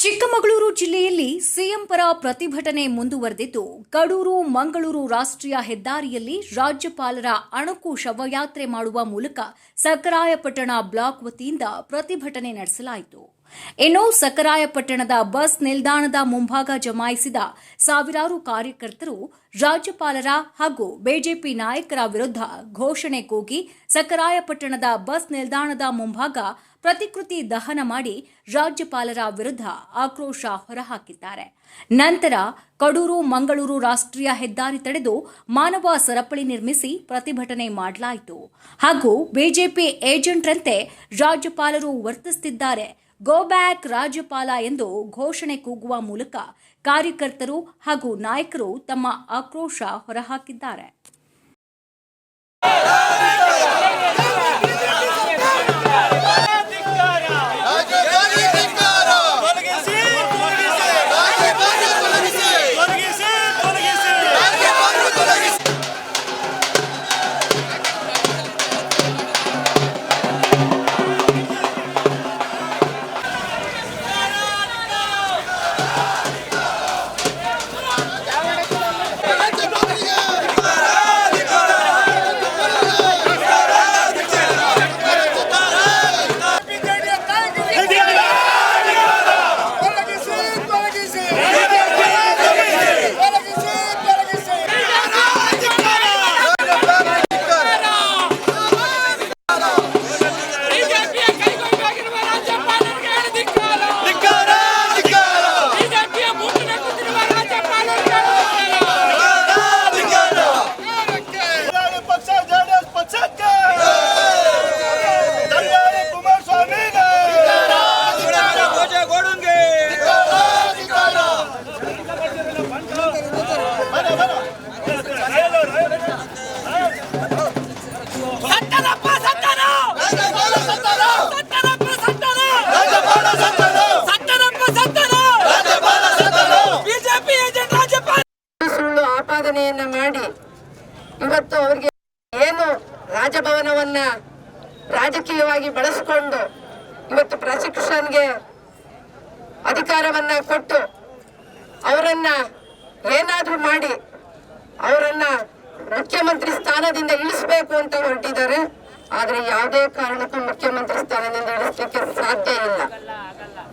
ಚಿಕ್ಕಮಗಳೂರು ಜಿಲ್ಲೆಯಲ್ಲಿ ಸಿಎಂ ಪರ ಪ್ರತಿಭಟನೆ ಮುಂದುವರೆದಿದ್ದು, ಕಡೂರು, ಮಂಗಳೂರು ರಾಷ್ಟ್ರೀಯ ಹೆದ್ದಾರಿಯಲ್ಲಿ ರಾಜ್ಯಪಾಲರ ಅಣಕು ಶವಯಾತ್ರೆ ಮಾಡುವ ಮೂಲಕ ಸಕರಾಯಪಟ್ಟಣ ಬ್ಲಾಕ್ ವತಿಯಿಂದ ಪ್ರತಿಭಟನೆ ನಡೆಸಲಾಯಿತು. ಇನ್ನು ಸಕರಾಯಪಟ್ಟಣದ ಬಸ್ ನಿಲ್ದಾಣದ ಮುಂಭಾಗ ಜಮಾಯಿಸಿದ ಸಾವಿರಾರು ಕಾರ್ಯಕರ್ತರು ರಾಜ್ಯಪಾಲರ ಹಾಗೂ ಬಿಜೆಪಿ ನಾಯಕರ ವಿರುದ್ಧ ಘೋಷಣೆ ಕೂಗಿ ಸಕರಾಯಪಟ್ಟಣದ ಬಸ್ ನಿಲ್ದಾಣದ ಮುಂಭಾಗ ಪ್ರತಿಕೃತಿ ದಹನ ಮಾಡಿ ರಾಜ್ಯಪಾಲರ ವಿರುದ್ಧ ಆಕ್ರೋಶ ಹೊರಹಾಕಿದ್ದಾರೆ. ನಂತರ ಕಡೂರು, ಮಂಗಳೂರು ರಾಷ್ಟ್ರೀಯ ಹೆದ್ದಾರಿ ತಡೆದು ಮಾನವ ಸರಪಳಿ ನಿರ್ಮಿಸಿ ಪ್ರತಿಭಟನೆ ಮಾಡಲಾಯಿತು. ಹಾಗೂ ಬಿಜೆಪಿ ಏಜೆಂಟ್ರಂತೆ ರಾಜ್ಯಪಾಲರು ವರ್ತಿಸುತ್ತಿದ್ದಾರೆ ಗೋ ಬ್ಯಾಕ್ ರಾಜ್ಯಪಾಲ ಎಂದು ಘೋಷಣೆ ಕೂಗುವ ಮೂಲಕ ಕಾರ್ಯಕರ್ತರು ಹಾಗೂ ನಾಯಕರು ತಮ್ಮ ಆಕ್ರೋಶ ಹೊರಹಾಕಿದ್ದಾರೆ. ಸುಳ್ಳು ಮಾಡಿ ಇವತ್ತು ಅವರಿಗೆ ಏನು ರಾಜಭವನವನ್ನ ರಾಜಕೀಯವಾಗಿ ಬಳಸಿಕೊಂಡು ಇವತ್ತು ಪ್ರಾಸಿಕ್ಯೂಷನ್ಗೆ ಅಧಿಕಾರವನ್ನ ಕೊಟ್ಟು ಅವರನ್ನ ಏನಾದ್ರೂ ಮಾಡಿ ಅವರನ್ನ ಮುಖ್ಯಮಂತ್ರಿ ಸ್ಥಾನದಿಂದ ಇಳಿಸಬೇಕು ಅಂತ ಹೊರಟಿದ್ದಾರೆ. ಆದ್ರೆ ಯಾವುದೇ ಕಾರಣಕ್ಕೂ ಮುಖ್ಯಮಂತ್ರಿ ಸ್ಥಾನದಿಂದ ಇಳಿಸಲಿಕ್ಕೆ ಸಾಧ್ಯ ಇಲ್ಲ.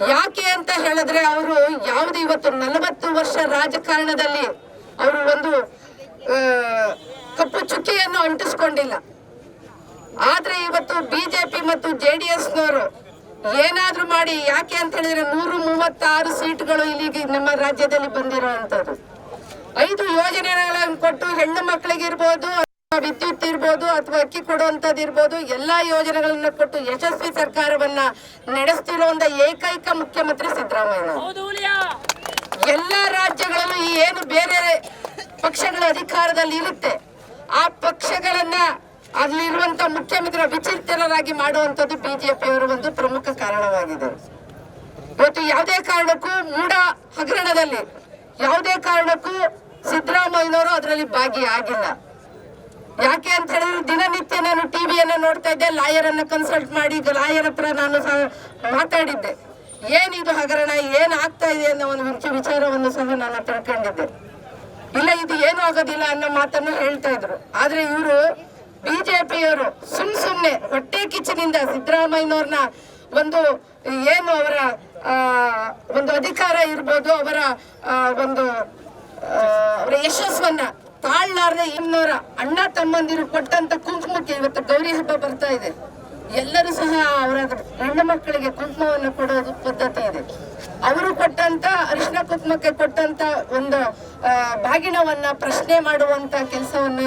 ಯಾಕೆ ಅಂತ ಹೇಳಿದ್ರೆ ಅವರು ಯಾವುದು ಇವತ್ತು ನಲವತ್ತು ವರ್ಷ ರಾಜಕಾರಣದಲ್ಲಿ ಅವರು ಒಂದು ಕಪ್ಪು ಚುಕ್ಕಿಯನ್ನು ಅಂಟಿಸ್ಕೊಂಡಿಲ್ಲ. ಆದ್ರೆ ಇವತ್ತು ಬಿಜೆಪಿ ಮತ್ತು ಜೆ ಡಿ ನವರು ಏನಾದ್ರೂ ಮಾಡಿ ಯಾಕೆ ಅಂತ ಹೇಳಿದ್ರೆ ನೂರು ಮೂವತ್ತಾರು ಸೀಟ್ಗಳು ಇಲ್ಲಿಗೆ ನಮ್ಮ ರಾಜ್ಯದಲ್ಲಿ ಬಂದಿರುವಂತದ್ದು ಐದು ಯೋಜನೆಗಳನ್ನು ಕೊಟ್ಟು ಹೆಣ್ಣು ಮಕ್ಕಳಿಗಿರ್ಬೋದು ಅಥವಾ ವಿದ್ಯುತ್ ಇರ್ಬೋದು ಅಥವಾ ಅಕ್ಕಿ ಕೊಡುವಂತದ್ದು ಇರ್ಬೋದು ಎಲ್ಲಾ ಯೋಜನೆಗಳನ್ನ ಕೊಟ್ಟು ಯಶಸ್ವಿ ಸರ್ಕಾರವನ್ನ ನಡೆಸ್ತಿರುವಂತ ಏಕೈಕ ಮುಖ್ಯಮಂತ್ರಿ ಸಿದ್ದರಾಮಯ್ಯ. ಎಲ್ಲಾ ರಾಜ್ಯಗಳಲ್ಲೂ ಈ ಏನು ಪಕ್ಷಗಳ ಅಧಿಕಾರದಲ್ಲಿ ಇರುತ್ತೆ. ಆ ಪಕ್ಷಗಳನ್ನ ಅಲ್ಲಿರುವಂತ ಮುಖ್ಯಮಂತ್ರಿ ವಿಚಿತ್ರರಾಗಿ ಮಾಡುವಂತದ್ದು ಬಿಜೆಪಿಯವರ ಒಂದು ಪ್ರಮುಖ ಕಾರಣವಾಗಿದೆ. ಇವತ್ತು ಯಾವುದೇ ಕಾರಣಕ್ಕೂ ಮೂಡ ಹಗರಣದಲ್ಲಿ, ಯಾವುದೇ ಕಾರಣಕ್ಕೂ ಸಿದ್ದರಾಮಯ್ಯನವರು ಅದರಲ್ಲಿ ಭಾಗಿಯಾಗಿಲ್ಲ. ಯಾಕೆ ಅಂತ ಹೇಳಿದ್ರೆ ದಿನನಿತ್ಯ ನಾನು ಟಿವಿಯನ್ನ ನೋಡ್ತಾ ಇದ್ದೆ ಲಾಯರ್ ಅನ್ನ ಕನ್ಸಲ್ಟ್ ಮಾಡಿ ಲಾಯರ್ ಹತ್ರ ನಾನು ಮಾತಾಡಿದ್ದೆ. ಏನಿದು ಹಗರಣ ಏನ್ ಆಗ್ತಾ ಇದೆ ಅನ್ನೋ ಒಂದು ವಿಚಾರವನ್ನು ಸಹ ನಾನು ತಿಳ್ಕೊಂಡಿದ್ದೆ ಇಲ್ಲ, ಇದು ಏನು ಆಗೋದಿಲ್ಲ ಅನ್ನೋ ಮಾತನ್ನು ಹೇಳ್ತಾ ಇದ್ರು. ಆದ್ರೆ ಇವರು ಬಿಜೆಪಿಯವರು ಸುಮ್ ಸುಮ್ನೆ ಹೊಟ್ಟೆ ಕಿಚ್ಚಿನಿಂದ ಸಿದ್ದರಾಮಯ್ಯನವ್ರನ್ನ ಒಂದು ಏನು ಅವರ ಒಂದು ಅಧಿಕಾರ ಇರ್ಬೋದು, ಅವರ ಒಂದು ಅವರ ಯಶಸ್ವನ್ನ ತಾಳ್ಲಾರ್ದೆ ಇನ್ನೋರ ಅಣ್ಣ ತಮ್ಮಂದಿರು ಕೊಟ್ಟಂತ ಕುಂಕುಮಕ್ಕೆ ಇವತ್ತು ಗೌರಿ ಹಬ್ಬ ಬರ್ತಾ ಇದೆ. ಎಲ್ಲರೂ ಸಹ ಅವರ ಹೆಣ್ಣು ಮಕ್ಕಳಿಗೆ ಕುಂಕುಮವನ್ನು ಕೊಡೋದು ಪದ್ಧತಿ ಇದೆ. ಅವರು ಕೊಟ್ಟಂತ, ಅರಿಶಿನ ಕುಂಕುಮಕ್ಕೆ ಕೊಟ್ಟಂತ ಒಂದು ಬಾಗಿನವನ್ನ ಪ್ರಶ್ನೆ ಮಾಡುವಂತ ಕೆಲಸವನ್ನ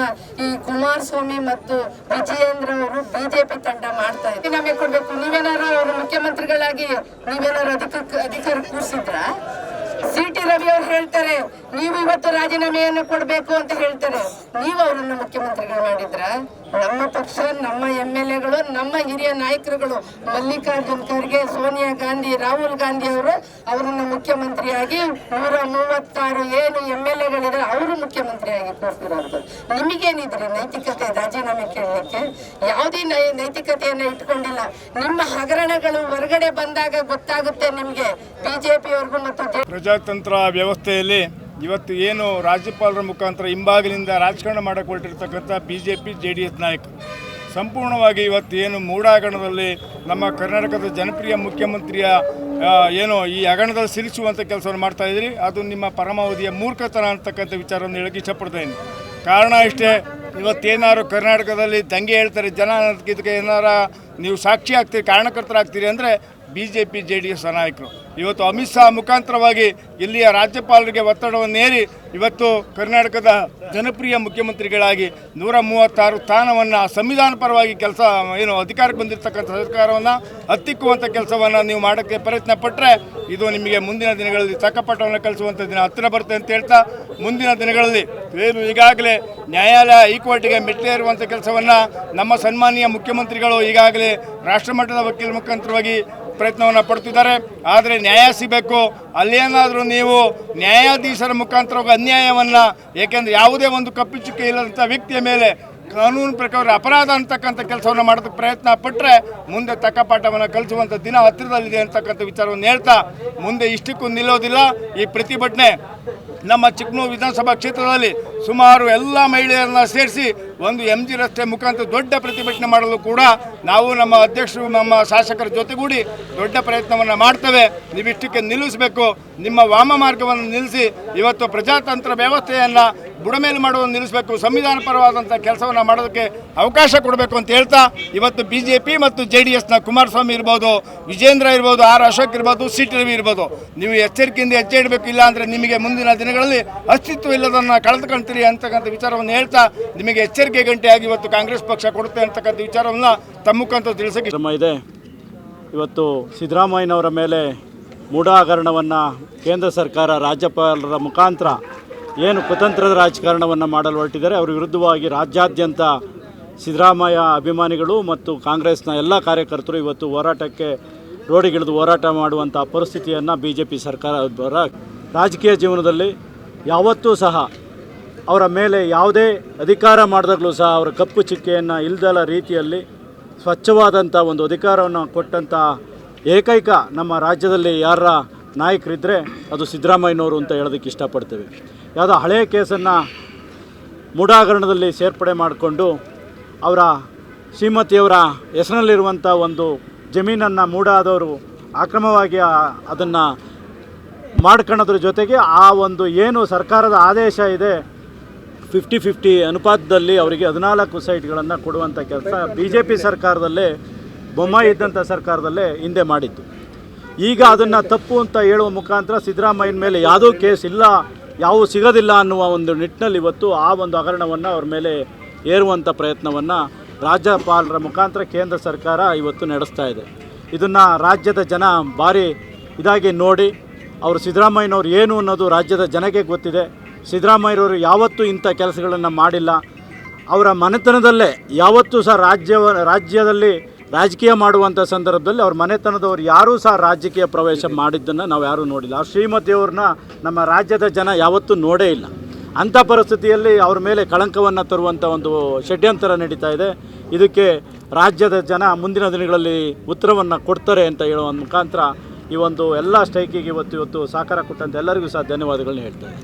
ಈ ಕುಮಾರಸ್ವಾಮಿ ಮತ್ತು ವಿಜಯೇಂದ್ರ ಅವರು ಬಿಜೆಪಿ ತಂಡ ಮಾಡ್ತಾ ಇದೆ ನಮಗೆ ಕೊಡ್ಬೇಕು. ನೀವೇನಾರು ಅವರು ಮುಖ್ಯಮಂತ್ರಿಗಳಾಗಿ ನೀವೇನಾರು ಅಧಿಕ, ಅಧಿಕಾರ ಕೂರಿಸಿದ್ರ? ಸಿ ಟಿ ರವಿ ಅವ್ರು ಹೇಳ್ತಾರೆ ನೀವು ಇವತ್ತು ರಾಜೀನಾಮೆಯನ್ನು ಕೊಡಬೇಕು ಅಂತ ಹೇಳ್ತಾರೆ ನೀವು ಅವರನ್ನು ಮುಖ್ಯಮಂತ್ರಿಗಳು ಮಾಡಿದ್ರ? ನಮ್ಮ ಪಕ್ಷ, ನಮ್ಮ ಎಂ ಎಲ್ ಎಗಳು, ನಮ್ಮ ಹಿರಿಯ ನಾಯಕರುಗಳು ಮಲ್ಲಿಕಾರ್ಜುನ್ ಖರ್ಗೆ, ಸೋನಿಯಾ ಗಾಂಧಿ, ರಾಹುಲ್ ಗಾಂಧಿ ಅವರು ಅವರನ್ನು ಮುಖ್ಯಮಂತ್ರಿಯಾಗಿ ನೂರ ಮೂವತ್ತಾರು ಏನು ಎಂ ಎಲ್ ಎಗಳಿದ್ರೆ ಅವರು ಮುಖ್ಯಮಂತ್ರಿಯಾಗಿ ಕೊಡ್ತಿರೋದು. ನಿಮಗೇನಿದ್ರಿ ನೈತಿಕತೆ ರಾಜೀನಾಮೆ ಕೇಳಲಿಕ್ಕೆ? ಯಾವುದೇ ನೈ, ನೈತಿಕತೆಯನ್ನು ಇಟ್ಕೊಂಡಿಲ್ಲ. ನಿಮ್ಮ ಹಗರಣಗಳು ಹೊರಗಡೆ ಬಂದಾಗ ಗೊತ್ತಾಗುತ್ತೆ ನಿಮಗೆ. ಬಿಜೆಪಿಯವ್ರಿಗೂ ಮತ್ತು ಪ್ರಜಾತಂತ್ರ ವ್ಯವಸ್ಥೆಯಲ್ಲಿ ಇವತ್ತು ಏನು ರಾಜ್ಯಪಾಲರ ಮುಖಾಂತರ ಹಿಂಬಾಗಿಲಿಂದ ರಾಜಕಾರಣ ಮಾಡಿಕೊಳ್ತಿರ್ತಕ್ಕಂಥ B J P J D S ನಾಯಕರು ಸಂಪೂರ್ಣವಾಗಿ ಇವತ್ತು ಏನು ಮೂಡಾಗಣದಲ್ಲಿ ನಮ್ಮ ಕರ್ನಾಟಕದ ಜನಪ್ರಿಯ ಮುಖ್ಯಮಂತ್ರಿಯ ಏನು ಈ ಹಗರಣದಲ್ಲಿ ಸಿಲುಕಿಸುವಂಥ ಕೆಲಸವನ್ನು ಮಾಡ್ತಾ ಇದ್ದೀರಿ. ಅದು ನಿಮ್ಮ ಪರಮಾವಧಿಯ ಮೂರ್ಖತನ ಅಂತಕ್ಕಂಥ ವಿಚಾರವನ್ನು ಹೇಳಕ್ಕೆ ಇಷ್ಟಪಡ್ತೇನೆ ಕಾರಣ ಇಷ್ಟೇ, ಇವತ್ತೇನಾದ್ರು ಕರ್ನಾಟಕದಲ್ಲಿ ದಂಗೆ ಹೇಳ್ತಾರೆ, ಜನ ಇದಕ್ಕೆ ಏನಾರ ನೀವು ಸಾಕ್ಷಿ ಆಗ್ತೀರಿ, ಕಾರಣಕರ್ತರಾಗ್ತೀರಿ ಅಂದರೆ B J P J D S ನಾಯಕರು. ಇವತ್ತು ಅಮಿತ್ ಶಾ ಮುಖಾಂತರವಾಗಿ ಇಲ್ಲಿಯ ರಾಜ್ಯಪಾಲರಿಗೆ ಒತ್ತಡವನ್ನು ಏರಿ ಇವತ್ತು ಕರ್ನಾಟಕದ ಜನಪ್ರಿಯ ಮುಖ್ಯಮಂತ್ರಿಗಳಾಗಿ ನೂರ ಮೂವತ್ತಾರು ಸ್ಥಾನವನ್ನು ಸಂವಿಧಾನ ಪರವಾಗಿ ಕೆಲಸ, ಏನು ಅಧಿಕಾರಕ್ಕೆ ಬಂದಿರತಕ್ಕಂಥ ಸರ್ಕಾರವನ್ನು ಹತ್ತಿಕ್ಕುವಂಥ ಕೆಲಸವನ್ನು ನೀವು ಮಾಡೋಕ್ಕೆ ಪ್ರಯತ್ನ ಪಟ್ಟರೆ ಇದು ನಿಮಗೆ ಮುಂದಿನ ದಿನಗಳಲ್ಲಿ ತಕ್ಕಪಟ್ಟವನ್ನು ಕಲಿಸುವಂಥ ದಿನ ಹತ್ತಿರ ಬರುತ್ತೆ ಅಂತ ಹೇಳ್ತಾ, ಮುಂದಿನ ದಿನಗಳಲ್ಲಿ ಏನು ಈಗಾಗಲೇ ನ್ಯಾಯಾಲಯ ಹೈಕೋರ್ಟಿಗೆ ಇರುವಂಥ ಕೆಲಸವನ್ನು ನಮ್ಮ ಸನ್ಮಾನ್ಯ ಮುಖ್ಯಮಂತ್ರಿಗಳು ಈಗಾಗಲೇ ರಾಷ್ಟ್ರಮಟ್ಟದ ವಕೀಲ ಮುಖಾಂತರವಾಗಿ ಪ್ರಯತ್ನವನ್ನು ಪಡ್ತಿದ್ದಾರೆ. ಆದರೆ ನ್ಯಾಯ ಸಿಗಬೇಕು. ಅಲ್ಲೇನಾದರೂ ನೀವು ನ್ಯಾಯಾಧೀಶರ ಮುಖಾಂತರವಾಗಿ ಅನ್ಯಾಯವನ್ನು, ಏಕೆಂದರೆ ಯಾವುದೇ ಒಂದು ಕಪ್ಪಿಚುಕ್ಕೆ ಇಲ್ಲದಂಥ ವ್ಯಕ್ತಿಯ ಮೇಲೆ ಕಾನೂನು ಪ್ರಕಾರ ಅಪರಾಧ ಅಂತಕ್ಕಂಥ ಕೆಲಸವನ್ನು ಮಾಡೋದಕ್ಕೆ ಪ್ರಯತ್ನ ಪಟ್ಟರೆ ಮುಂದೆ ತಕ್ಕ ಪಾಠವನ್ನು ಕಲಿಸುವಂಥ ದಿನ ಹತ್ತಿರದಲ್ಲಿದೆ ಅಂತಕ್ಕಂಥ ವಿಚಾರವನ್ನು ಹೇಳ್ತಾ ಮುಂದೆ ಇಷ್ಟಕ್ಕೂ ನಿಲ್ಲೋದಿಲ್ಲ. ಈ ಪ್ರತಿಭಟನೆ ನಮ್ಮ ಚಿಕ್ಕನೂರು ವಿಧಾನಸಭಾ ಕ್ಷೇತ್ರದಲ್ಲಿ ಸುಮಾರು ಎಲ್ಲ ಮಹಿಳೆಯರನ್ನ ಸೇರಿಸಿ ಒಂದು ಎಂ ಜಿ ರಸ್ತೆ ಮುಖಾಂತರ ದೊಡ್ಡ ಪ್ರತಿಭಟನೆ ಮಾಡಲು ಕೂಡ ನಾವು ನಮ್ಮ ಅಧ್ಯಕ್ಷರು, ನಮ್ಮ ಶಾಸಕರ ಜೊತೆಗೂಡಿ ದೊಡ್ಡ ಪ್ರಯತ್ನವನ್ನು ಮಾಡ್ತೇವೆ. ನೀವಿಷ್ಟಕ್ಕೆ ನಿಲ್ಲಿಸಬೇಕು. ನಿಮ್ಮ ವಾಮ ಮಾರ್ಗವನ್ನು ನಿಲ್ಲಿಸಿ ಇವತ್ತು ಪ್ರಜಾತಂತ್ರ ವ್ಯವಸ್ಥೆಯನ್ನು ಬುಡಮೇಲು ಮಾಡುವುದನ್ನು ನಿಲ್ಲಿಸಬೇಕು ಸಂವಿಧಾನ ಪರವಾದಂಥ ಕೆಲಸವನ್ನು ಮಾಡೋದಕ್ಕೆ ಅವಕಾಶ ಕೊಡಬೇಕು ಅಂತ ಹೇಳ್ತಾ ಇವತ್ತು ಬಿ ಜೆ ಪಿ ಮತ್ತು ಜೆ ಡಿ ಎಸ್ನ ಕುಮಾರಸ್ವಾಮಿ ಇರ್ಬೋದು, ವಿಜೇಂದ್ರ ಇರ್ಬೋದು, ಆರ್ ಅಶೋಕ್ ಇರ್ಬೋದು, ಸಿ ಟಿ ರವಿ ಇರ್ಬೋದು. ನೀವು ಎಚ್ಚರಿಕೆಯಿಂದ ಹೆಜ್ಜೆ ಇಡಬೇಕು ಇಲ್ಲ ಅಂದರೆ ನಿಮಗೆ ಮುಂದಿನ ದಿನಗಳಲ್ಲಿ ಅಸ್ತಿತ್ವ ಇಲ್ಲದನ್ನು ಕಳೆದುಕೊಳ್ತೀರಿ ಅಂತಕ್ಕಂಥ ವಿಚಾರವನ್ನು ಹೇಳ್ತಾ ನಿಮಗೆ ಎಚ್ಚರಿಕೆ ಗಂಟೆಯಾಗಿ ಇವತ್ತು ಕಾಂಗ್ರೆಸ್ ಪಕ್ಷ ಕೊಡುತ್ತೆ ಅಂತಕ್ಕಂಥ ವಿಚಾರವನ್ನು ತಮ್ಮ ಮುಖಾಂತರ ತಿಳಿಸಕ್ಕೆ ಕ್ರಮ ಇದೆ. ಇವತ್ತು ಸಿದ್ದರಾಮಯ್ಯನವರ ಮೇಲೆ ಮೂಢ ಹಗರಣವನ್ನು ಕೇಂದ್ರ ಸರ್ಕಾರ, ರಾಜ್ಯಪಾಲರ ಮುಖಾಂತರ ಏನು ಕುತಂತ್ರದ ರಾಜಕಾರಣವನ್ನು ಮಾಡಲು ಹೊರಟಿದ್ದಾರೆ. ಅವರ ವಿರುದ್ಧವಾಗಿ ರಾಜ್ಯಾದ್ಯಂತ ಸಿದ್ದರಾಮಯ್ಯ ಅಭಿಮಾನಿಗಳು ಮತ್ತು ಕಾಂಗ್ರೆಸ್ನ ಎಲ್ಲ ಕಾರ್ಯಕರ್ತರು ಇವತ್ತು ಹೋರಾಟಕ್ಕೆ ರೋಡಿಗಿಳಿದು ಹೋರಾಟ ಮಾಡುವಂಥ ಪರಿಸ್ಥಿತಿಯನ್ನು ಬಿ ಜೆ ಪಿ ಸರ್ಕಾರ ರಾಜಕೀಯ ಜೀವನದಲ್ಲಿ ಯಾವತ್ತೂ ಸಹ ಅವರ ಮೇಲೆ ಯಾವುದೇ ಅಧಿಕಾರ ಮಾಡಿದಾಗಲೂ ಸಹ ಅವರ ಕಪ್ಪು ಚಿಕ್ಕೆಯನ್ನು ಇಲ್ದಲ ರೀತಿಯಲ್ಲಿ ಸ್ವಚ್ಛವಾದಂಥ ಒಂದು ಅಧಿಕಾರವನ್ನು ಕೊಟ್ಟಂಥ ಏಕೈಕ ನಮ್ಮ ರಾಜ್ಯದಲ್ಲಿ ಯಾರ ನಾಯಕರಿದ್ದರೆ ಅದು ಸಿದ್ದರಾಮಯ್ಯನವರು ಅಂತ ಹೇಳೋದಕ್ಕೆ ಇಷ್ಟಪಡ್ತೇವೆ. ಯಾವುದೋ ಹಳೆಯ ಕೇಸನ್ನು ಮೂಢಾಗರಣದಲ್ಲಿ ಸೇರ್ಪಡೆ ಮಾಡಿಕೊಂಡು ಅವರ ಶ್ರೀಮತಿಯವರ ಹೆಸರಲ್ಲಿರುವಂಥ ಒಂದು ಜಮೀನನ್ನು ಮೂಡಾದವರು ಅಕ್ರಮವಾಗಿ ಅದನ್ನು ಮಾಡ್ಕೊಳ್ಳೋದ್ರ ಜೊತೆಗೆ ಆ ಒಂದು ಏನು ಸರ್ಕಾರದ ಆದೇಶ ಇದೆ ಫಿಫ್ಟಿ ಫಿಫ್ಟಿ ಅನುಪಾತದಲ್ಲಿ ಅವರಿಗೆ ಹದಿನಾಲ್ಕು ಸೈಟ್ಗಳನ್ನು ಕೊಡುವಂಥ ಕೆಲಸ ಬಿ ಜೆ ಪಿ ಸರ್ಕಾರದಲ್ಲೇ, ಬೊಮ್ಮಾಯಿ ಇದ್ದಂಥ ಸರ್ಕಾರದಲ್ಲೇ ಹಿಂದೆ ಮಾಡಿತ್ತು ಈಗ ಅದನ್ನು ತಪ್ಪು ಅಂತ ಹೇಳುವ ಮುಖಾಂತರ ಸಿದ್ದರಾಮಯ್ಯನ ಮೇಲೆ ಯಾವುದೂ ಕೇಸ್ ಇಲ್ಲ ಯಾವುವು ಸಿಗೋದಿಲ್ಲ ಅನ್ನುವ ಒಂದು ನಿಟ್ಟಿನಲ್ಲಿ ಇವತ್ತು ಆ ಒಂದು ಹಗರಣವನ್ನು ಅವ್ರ ಮೇಲೆ ಏರುವಂಥ ಪ್ರಯತ್ನವನ್ನು ರಾಜ್ಯಪಾಲರ ಮುಖಾಂತರ ಕೇಂದ್ರ ಸರ್ಕಾರ ಇವತ್ತು ನಡೆಸ್ತಾ ಇದೆ. ಇದನ್ನು ರಾಜ್ಯದ ಜನ ಭಾರಿ ಇದಾಗಿ ನೋಡಿ, ಅವರು ಸಿದ್ದರಾಮಯ್ಯನವ್ರು ಏನು ಅನ್ನೋದು ರಾಜ್ಯದ ಜನಕ್ಕೆ ಗೊತ್ತಿದೆ. ಸಿದ್ದರಾಮಯ್ಯನವರು ಯಾವತ್ತೂ ಇಂಥ ಕೆಲಸಗಳನ್ನು ಮಾಡಿಲ್ಲ. ಅವರ ಮನೆತನದಲ್ಲೇ ಯಾವತ್ತೂ ಸಹ ರಾಜ್ಯ ರಾಜ್ಯದಲ್ಲಿ ರಾಜಕೀಯ ಮಾಡುವಂಥ ಸಂದರ್ಭದಲ್ಲಿ ಅವ್ರ ಮನೆತನದವ್ರು ಯಾರೂ ಸಹ ರಾಜಕೀಯ ಪ್ರವೇಶ ಮಾಡಿದ್ದನ್ನು ನಾವು ಯಾರೂ ನೋಡಿಲ್ಲ. ಆ ಶ್ರೀಮತಿಯವ್ರನ್ನ ನಮ್ಮ ರಾಜ್ಯದ ಜನ ಯಾವತ್ತೂ ನೋಡೇ ಇಲ್ಲ. ಅಂಥ ಪರಿಸ್ಥಿತಿಯಲ್ಲಿ ಅವ್ರ ಮೇಲೆ ಕಳಂಕವನ್ನು ತರುವಂಥ ಒಂದು ಷಡ್ಯಂತರ ನಡೀತಾ ಇದೆ. ಇದಕ್ಕೆ ರಾಜ್ಯದ ಜನ ಮುಂದಿನ ದಿನಗಳಲ್ಲಿ ಉತ್ತರವನ್ನು ಕೊಡ್ತಾರೆ ಅಂತ ಹೇಳುವ ಮುಖಾಂತರ ಈ ಒಂದು ಎಲ್ಲ ಸ್ಟ್ರೈಕಿಗೆ ಇವತ್ತು ಇವತ್ತು ಸಹಕಾರ ಕೊಟ್ಟಂತ ಎಲ್ಲರಿಗೂ ಸಹ ಧನ್ಯವಾದಗಳನ್ನ ಹೇಳ್ತಾರೆ